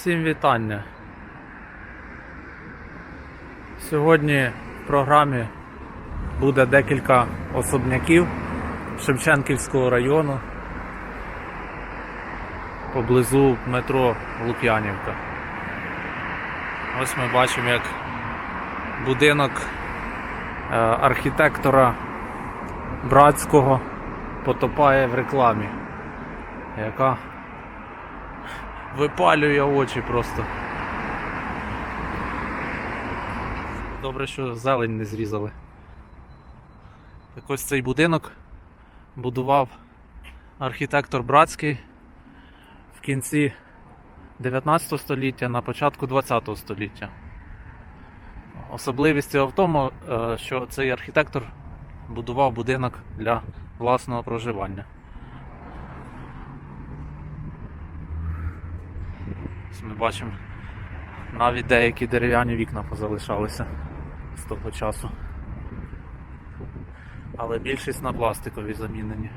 Всім вітання. Сьогодні в програмі буде декілька особняків Шевченківського району поблизу метро Лук'янівка. Ось ми бачимо, як будинок е, архітектора Братського потопає в рекламі, яка випалює очі просто. Добре, що зелень не зрізали. Так ось цей будинок будував архітектор Братський в кінці 19 століття, на початку 20 століття. Особливість цього в тому, е, що цей архітектор будував будинок для власного проживання. Ось Ми бачимо навіть деякі дерев'яні вікна позалишалися з того часу. Але більшість на пластикові замінені.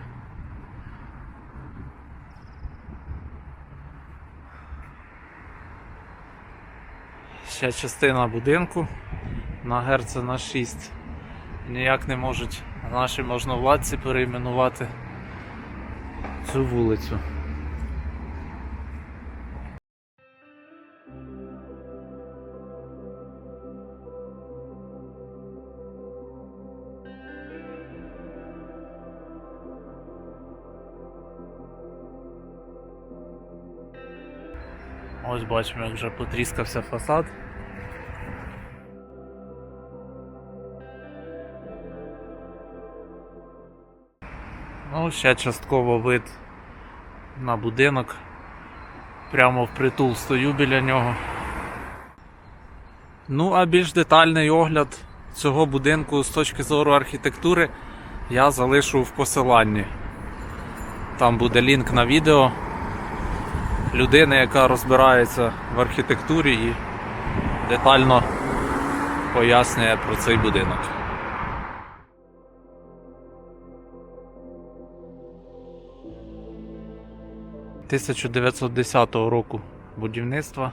Ще частина будинку на Герцена 6. Ніяк не можуть наші можновладці перейменувати цю вулицю. Ось бачимо, як вже потріскався фасад. Ну, ще частково вид на будинок. Прямо впритул стою біля нього. Ну, а більш детальний огляд цього будинку з точки зору архітектури я залишу в посиланні. Там буде лінк на відео людини, яка розбирається в архітектурі і детально пояснює про цей будинок. – 1910 року будівництва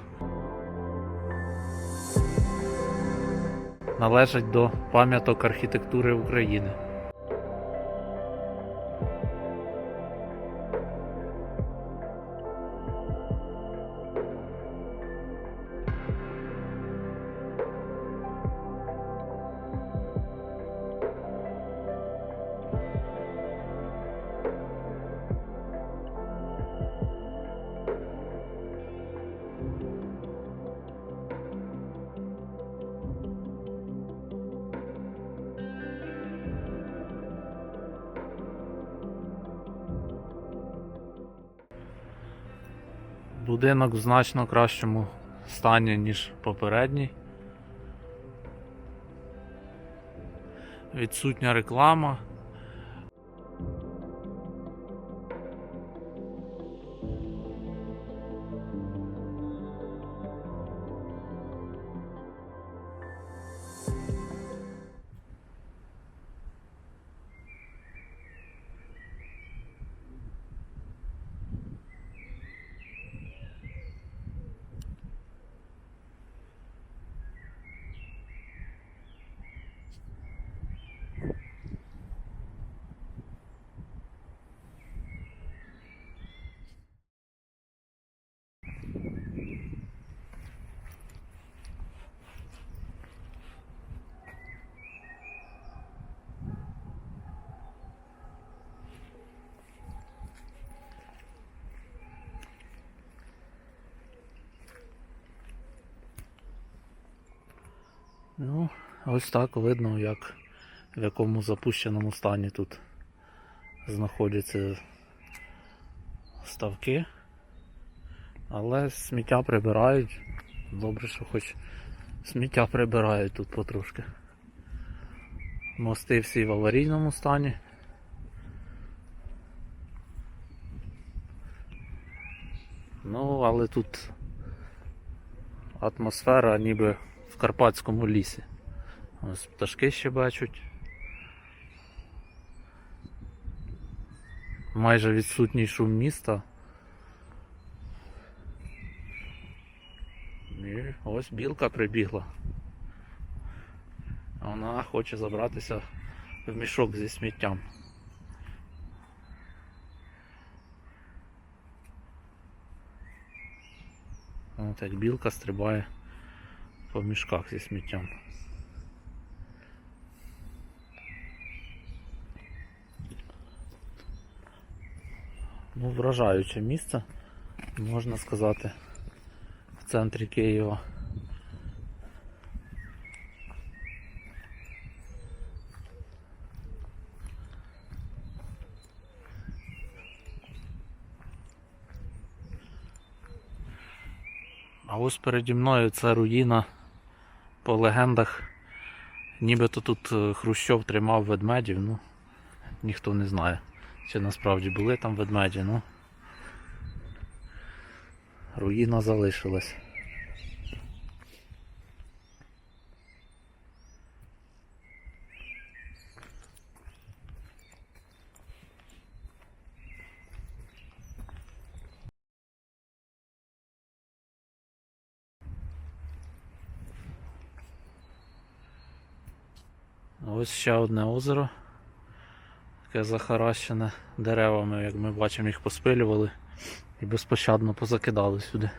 належать до пам'яток архітектури України. Будинок в значно кращому стані, ніж попередній. Відсутня реклама. Ну, ось так видно, як в якому запущеному стані тут знаходяться ставки. Але сміття прибирають. Добре, що хоч сміття прибирають тут потрошки. Мости всі в аварійному стані. Ну, але тут атмосфера ніби в Карпатському лісі. Ось пташки ще бачать. Майже відсутній шум міста. Ось білка прибігла. Вона хоче забратися в мішок зі сміттям. От як білка стрибає по мішках зі сміттям. Ну, вражаюче місце, можна сказати, в центрі Києва. А ось переді мною це руїна по легендах. Нібито тут е, Хрущов тримав ведмедів, ну ніхто не знає, чи насправді були там ведмеді, ну руїна залишилась. Ось ще одне озеро, Таке захаращене деревами, як ми бачимо, їх поспилювали і безпощадно позакидали сюди.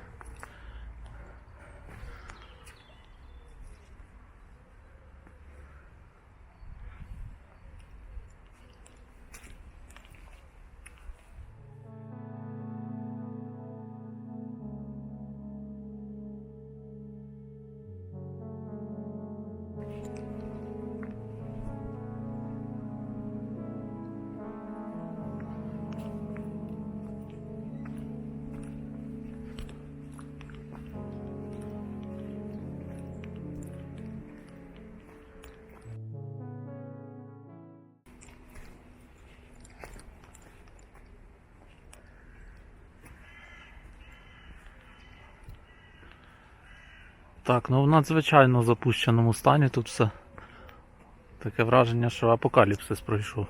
Так, ну в надзвичайно запущеному стані тут все. Таке враження, що апокаліпсис пройшов.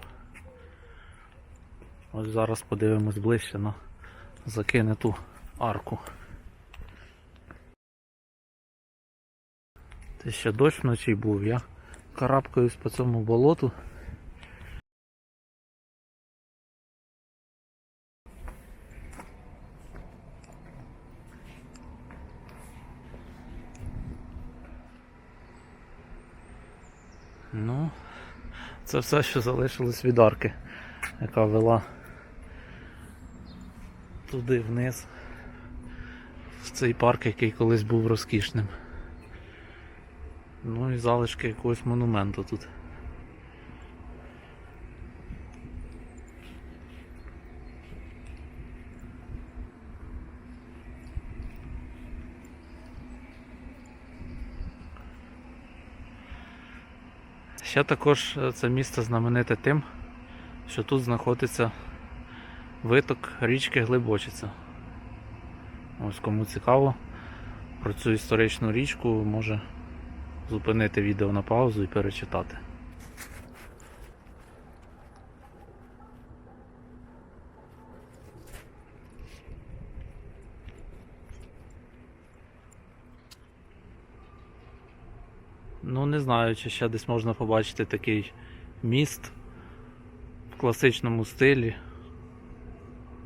Ось зараз подивимось ближче на закинуту арку. Це ще дощ вночі був, я карабкаюсь по цьому болоту. Ну, це все, що залишилось від арки, яка вела туди вниз, в цей парк, який колись був розкішним. Ну і залишки якогось монументу тут. Ще також е, це місце знамените тим, що тут знаходиться виток річки Глибочиця. Ось кому цікаво про цю історичну річку, може зупинити відео на паузу і перечитати. Ну, не знаю, чи ще десь можна побачити такий міст в класичному стилі.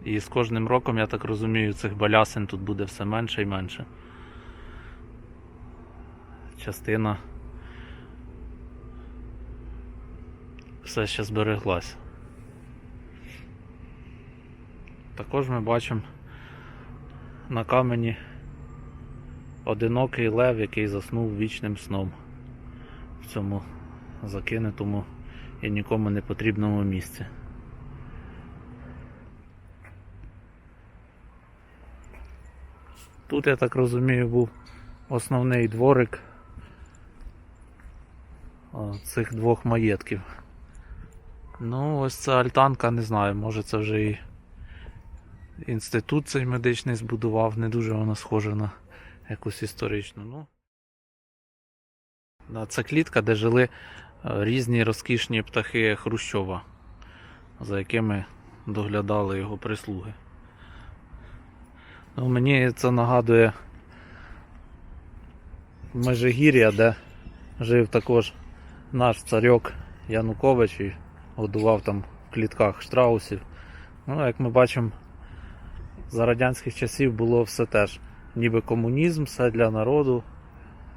І з кожним роком, я так розумію, цих балясин тут буде все менше і менше. Частина все ще збереглась. Також ми бачимо на камені одинокий лев, який заснув вічним сном в цьому закинутому і нікому не потрібному місці. Тут, я так розумію, був основний дворик цих двох маєтків. Ну, ось ця альтанка, не знаю, може це вже і інститут цей медичний збудував, не дуже вона схожа на якусь історичну. Ну, Це клітка, де жили е, різні розкішні птахи Хрущова, за якими доглядали його прислуги. Ну, мені це нагадує Межигір'я, де жив також наш царьок Янукович і годував там в клітках штраусів. Ну, як ми бачимо, за радянських часів було все теж. Ніби комунізм, все для народу,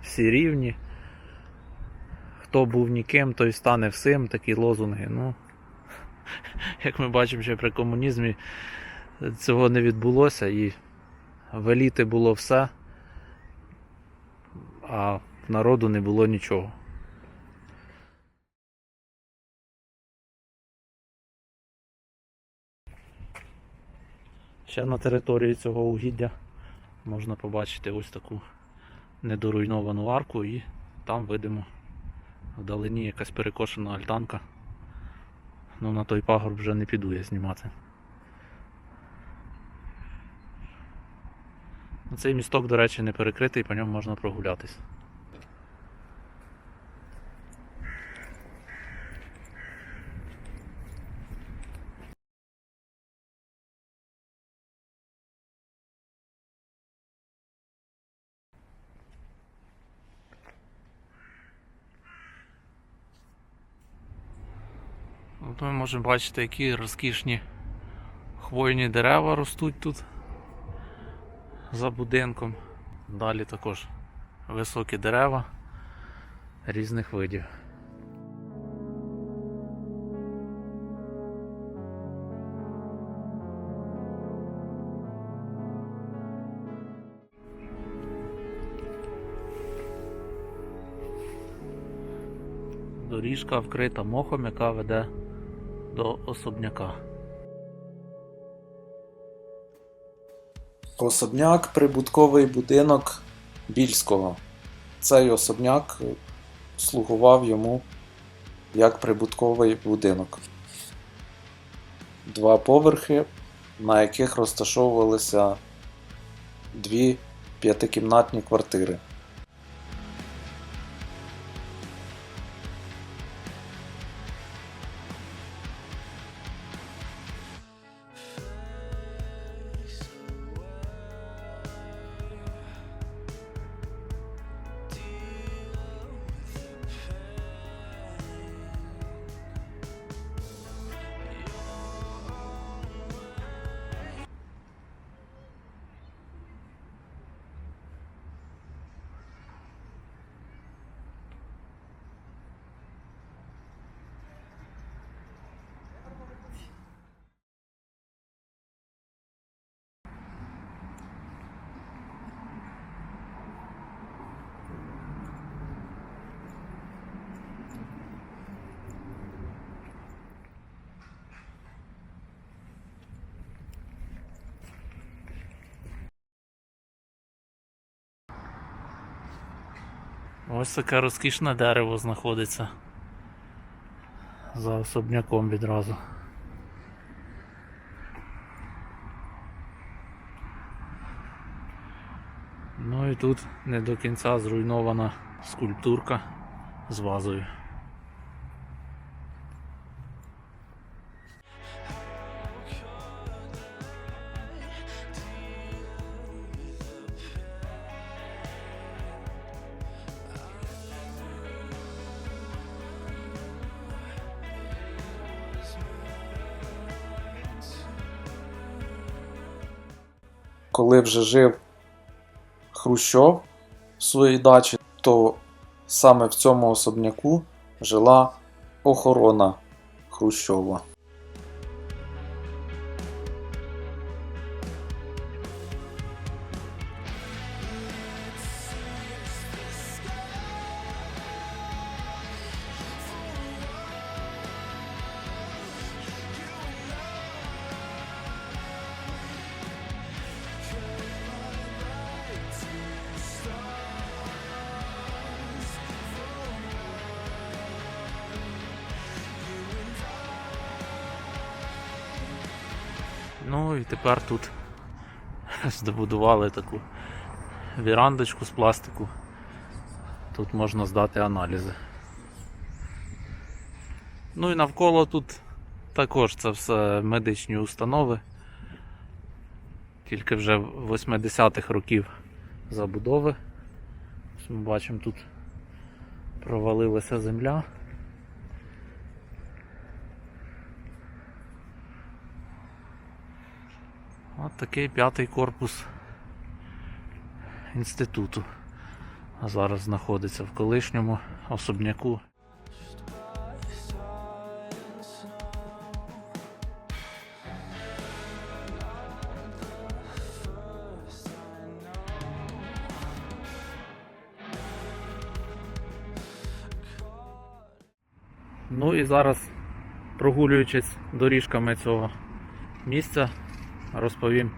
всі рівні. Хто був ніким, той стане всім, такі лозунги. Ну, як ми бачимо, що при комунізмі цього не відбулося і в еліти було все, а народу не було нічого. Ще на території цього угіддя можна побачити ось таку недоруйновану арку і там видимо вдалині якась перекошена альтанка. Ну на той пагорб вже не піду я знімати. Цей місток, до речі, не перекритий, по ньому можна прогулятись. От ми можемо бачити, які розкішні хвойні дерева ростуть тут за будинком. Далі також високі дерева різних видів. Доріжка вкрита мохом, яка веде до особняка. Особняк прибутковий будинок Більського. Цей особняк слугував йому як прибутковий будинок. Два поверхи, на яких розташовувалися дві п'ятикімнатні квартири. Ось таке розкішне дерево знаходиться за особняком відразу. Ну і тут не до кінця зруйнована скульптурка з вазою. Коли вже жив Хрущов в своїй дачі, то саме в цьому особняку жила охорона Хрущова. Тепер тут здобудували таку вірандочку з пластику. Тут можна здати аналізи. Ну і навколо тут також це все медичні установи. Тільки вже 80-х років забудови. Ось ми бачимо тут провалилася земля. От такий п'ятий корпус інституту. А зараз знаходиться в колишньому особняку. Ну і зараз, прогулюючись доріжками цього місця, розповім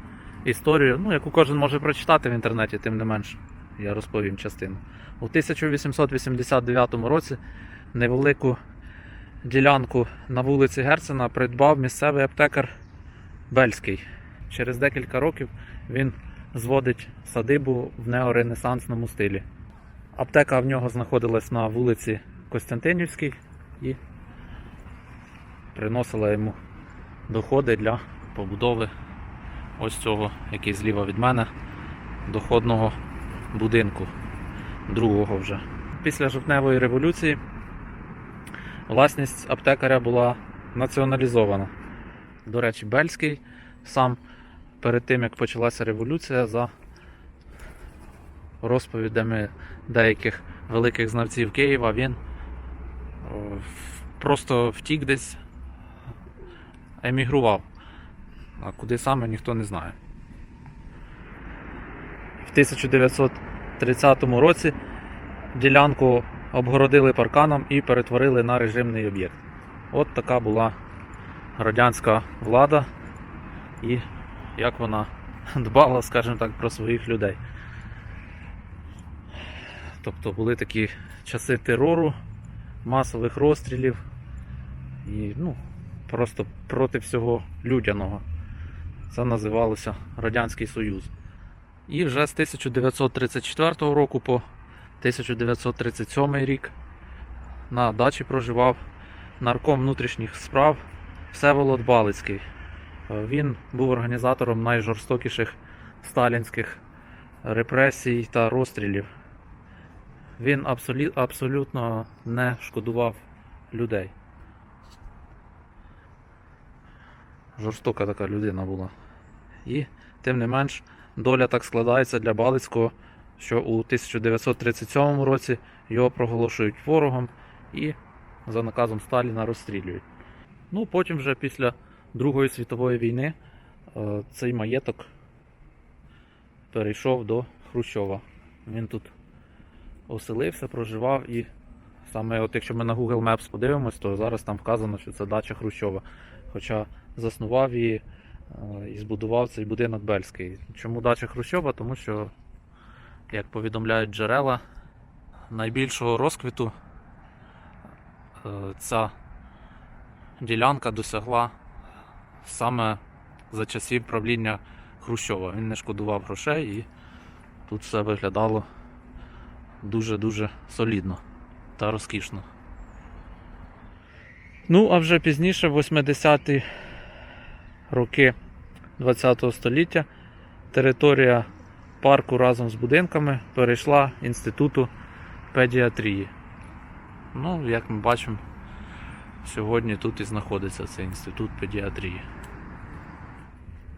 історію, ну, яку кожен може прочитати в інтернеті, тим не менш, я розповім частину. У 1889 році невелику ділянку на вулиці Герцена придбав місцевий аптекар Бельський. Через декілька років він зводить садибу в неоренесансному стилі. Аптека в нього знаходилась на вулиці Костянтинівській і приносила йому доходи для побудови ось цього, який зліва від мене, доходного будинку, другого вже. Після жовтневої революції власність аптекаря була націоналізована. До речі, Бельський сам перед тим, як почалася революція, за розповідями деяких великих знавців Києва, він просто втік десь, емігрував. А куди саме ніхто не знає. В 1930 році ділянку обгородили парканом і перетворили на режимний об'єкт. От така була радянська влада і як вона дбала, скажімо так, про своїх людей. Тобто були такі часи терору, масових розстрілів і ну, просто проти всього людяного. Це називалося Радянський Союз. І вже з 1934 року по 1937 рік на дачі проживав нарком внутрішніх справ Всеволод Балицький. Е, Він був організатором найжорстокіших сталінських репресій та розстрілів. Він абсолютно не шкодував людей. Жорстока така людина була. І тим не менш, доля так складається для Балицького, що у 1937 році його проголошують ворогом і за наказом Сталіна розстрілюють. Ну, потім вже після Другої світової війни е, цей маєток перейшов до Хрущова. Він тут оселився, проживав і саме от якщо ми на Google Maps подивимось, то зараз там вказано, що це дача Хрущова. Хоча заснував її е, і збудував цей будинок Бельський. Чому дача Хрущова? Тому що, як повідомляють джерела, найбільшого розквіту е, ця ділянка досягла саме за часів правління Хрущова. Він не шкодував грошей і тут все виглядало дуже-дуже солідно та розкішно. Ну, а вже пізніше, в 80-ті роки ХХ століття, територія парку разом з будинками перейшла інституту педіатрії. Ну, як ми бачимо, сьогодні тут і знаходиться цей інститут педіатрії.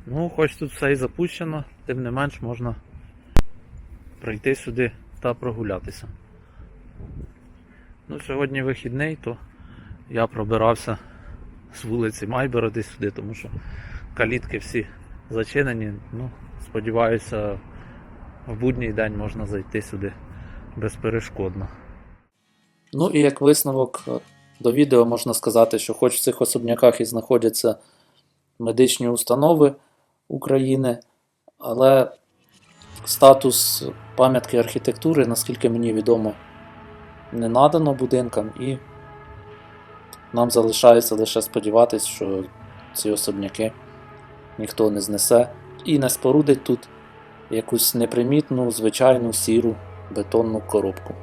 Ну, хоч тут все і запущено, тим не менш можна прийти сюди та прогулятися. Ну, сьогодні вихідний, то я пробирався з вулиці Майбороди сюди, тому що калітки всі зачинені. Ну, сподіваюся, в будній день можна зайти сюди безперешкодно. Ну і як висновок е, до відео можна сказати, що хоч в цих особняках і знаходяться медичні установи України, але статус пам'ятки архітектури, наскільки мені відомо, не надано будинкам, і нам залишається лише сподіватися, що ці особняки ніхто не знесе і не спорудить тут якусь непримітну, звичайну сіру бетонну коробку.